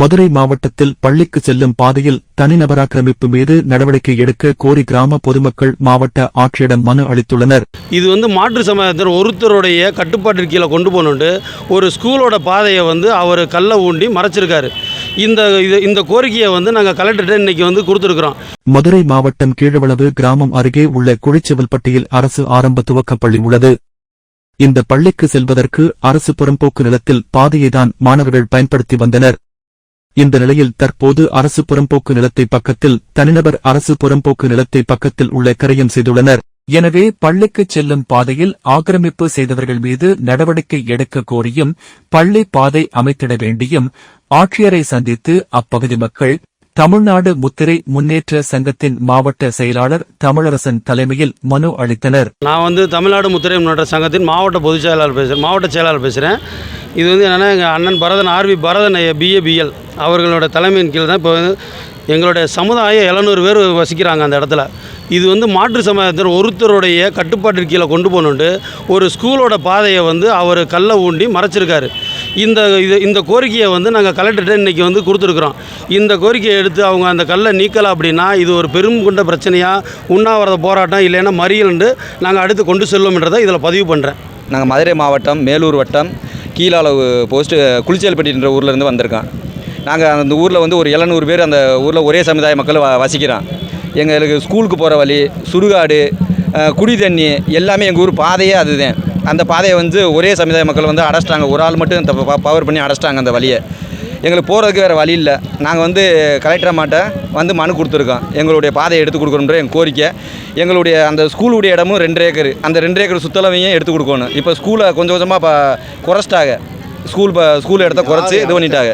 மதுரை மாவட்டத்தில் பள்ளிக்கு செல்லும் பாதையில் தனிநபர் ஆக்கிரமிப்பு மீது நடவடிக்கை எடுக்க கோரி கிராம பொதுமக்கள் மாவட்ட ஆட்சியிடம் மனு அளித்துள்ளனர். இது வந்து மாற்று சமுதாயத்தினர் ஒருத்தருடைய கட்டுப்பாட்டு கீழே கொண்டு போகணுன்ட்டு ஒரு ஸ்கூலோட பாதையை வந்து அவர் கல்லை ஊண்டி மறைச்சிருக்காரு. இந்த இது இந்த கோரிக்கையை வந்து நாங்கள் கலெக்டர்கிட்ட இன்னைக்கு வந்து கொடுத்துருக்குறோம். மதுரை மாவட்டம் கீழவளவு கிராமம் அருகே உள்ள குழிச்செவல்பட்டியில் அரசு ஆரம்ப துவக்கப் பள்ளி உள்ளது. இந்த பள்ளிக்கு செல்வதற்கு அரசு புறம்போக்கு நிலத்தில் பாதையைதான் மாணவர்கள் பயன்படுத்தி வந்தனர். இந்த நிலையில் தற்போது அரசு புறம்போக்கு நிலத்தை பக்கத்தில் தனிநபர் அரசு புறம்போக்கு நிலத்தை பக்கத்தில் உள்ள கரையம் செய்துள்ளனர். எனவே பள்ளிக்கு செல்லும் பாதையில் ஆக்கிரமிப்பு செய்தவர்கள் மீது நடவடிக்கை எடுக்க கோரியும் பள்ளி பாதை அமைத்திட வேண்டியும் ஆட்சியரை சந்தித்து அப்பகுதி மக்கள் தமிழ்நாடு முத்திரை முன்னேற்ற சங்கத்தின் மாவட்ட செயலாளர் தமிழரசன் தலைமையில் மனு அளித்தனர். நான் வந்து தமிழ்நாடு முத்திரை முன்னேற்ற சங்கத்தின் மாவட்ட பொதுச் செயலாளர் பேசுறேன் மாவட்ட செயலாளர் பேசுறேன். இது வந்து என்னென்னா எங்கள் அண்ணன் பரதன் ஆர்வி பரதன் பிஏபிஎல் அவர்களோட தலைமையின் கீழ் தான் இப்போ வந்து எங்களுடைய சமுதாயம் எழுநூறு பேர் வசிக்கிறாங்க அந்த இடத்துல. இது வந்து மாற்று சமுதாயத்தினர் ஒருத்தருடைய கட்டுப்பாட்டு கீழே கொண்டு போகணுன்ட்டு ஒரு ஸ்கூலோட பாதையை வந்து அவர் கல்லை ஊண்டி மறைச்சிருக்காரு. இந்த இது இந்த கோரிக்கையை வந்து நாங்கள் கலெக்டர்கிட்ட இன்றைக்கி வந்து கொடுத்துருக்குறோம். இந்த கோரிக்கையை எடுத்து அவங்க அந்த கல்லை நீக்கலை அப்படின்னா இது ஒரு பெரும் கொண்ட பிரச்சனையாக உண்ணாவிரத போராட்டம் இல்லைன்னா மறியல்ண்டு நாங்கள் அடுத்து கொண்டு செல்வோம்ன்றதை இதில் பதிவு பண்ணுறேன் நாங்கள் மதுரை மாவட்டம் மேலூர் வட்டம் கீழளவு போஸ்ட்டு குளிச்சல்பட்டின்ற ஊர்லேருந்து வந்திருக்கோம் நாங்கள் அந்த ஊரில் வந்து ஒரு எழுநூறு பேர் அந்த ஊரில் ஒரே சமுதாய மக்கள் வ எங்களுக்கு ஸ்கூலுக்கு போகிற வழி சுடுகாடு குடி தண்ணி எல்லாமே எங்கள் ஊர் பாதையே அதுதான். அந்த பாதையை வந்து ஒரே சமுதாய மக்கள் வந்து அடைச்சிட்டாங்க. ஒரு ஆள் மட்டும் இந்த பவர் பண்ணி அடைச்சிட்டாங்க அந்த வழியை. எங்களுக்கு போகிறதுக்கு வேறு வழி இல்லை. நாங்கள் வந்து கலெக்டர் மாட்ட வந்து மனு கொடுத்துருக்கோம். எங்களுடைய பாதையை எடுத்து கொடுக்கணுன்ற எங்கள் கோரிக்கை. எங்களுடைய அந்த ஸ்கூலுடைய இடமும் ரெண்டு ஏக்கர். அந்த ரெண்டு ஏக்கர் சுத்தளவையும் எடுத்து கொடுக்கணும். இப்போ ஸ்கூலை கொஞ்சம் கொஞ்சமாக இப்போ குறைச்சிட்டாங்க. ஸ்கூல் இப்போ ஸ்கூல் இடத்த குறைச்சி இது பண்ணிட்டாங்க.